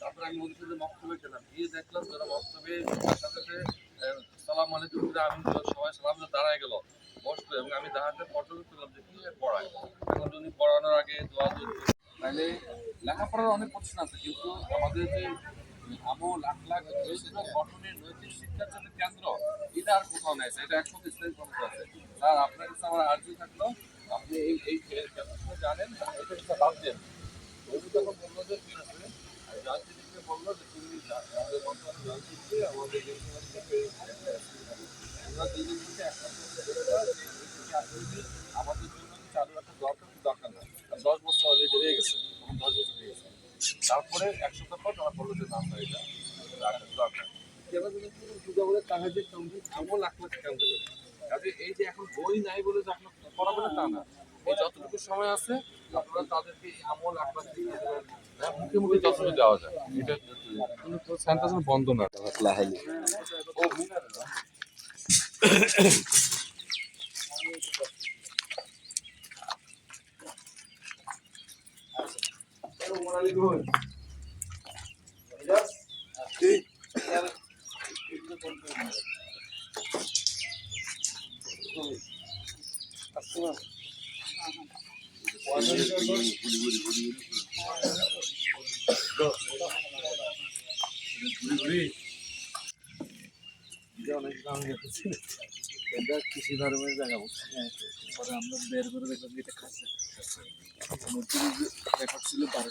তারপরে আমি ওদের সাথে মক্তবে গিয়ে দেখলাম যারা সালাম আলাইকুম সবাই সালাম দাঁড়ায় গেল বসল এবং আমি দাঁড়াতে পর্যবেক্ষণ করলাম যে কি পড়ায় এখন যদি পড়ানোর আগে দোয়া তাহলে লেখাপড়ার অনেক প্রশ্ন আছে, কিন্তু আমাদের যে আমল, আখলাখ চরিত্র গঠনের নৈতিক শিক্ষার জন্য কেন্দ্র, এটা আর কোথাও নাই, এটা একমাত্র ইসলামিক কলেজ আছে। স্যার, আপনার কাছে আমার আর্জি থাকল, আপনি এই এই কেন্দ্রটা জানেন এটা একটা বাদ দেন। বলল যে ঠিক আছে বলল যে আমাদের আমাদের জন্য চালু রাখার দরকার দরকার না দশ বছর অলরেডি হয়ে গেছে তখন দশ বছর হয়ে গেছে তারপরে এক সপ্তাহ পর তারা বলল যে না আমরা এটা রাখার দরকার কাজে এই যে এখন বই নাই বলে যে আপনার পড়াবে না তা না। এই যতটুকু সময় আছে আপনারা তাদেরকে আমল হ্যাঁ, মুখে মুখে যতটুকু দেওয়া যায়। এটা সেন্টার বন্ধ না। ও মুখে না এটা কৃষি ধর্মের জায়গা পরে আমরা বের করে দেখলাম এটা খাচ্ছে। ছিল বারো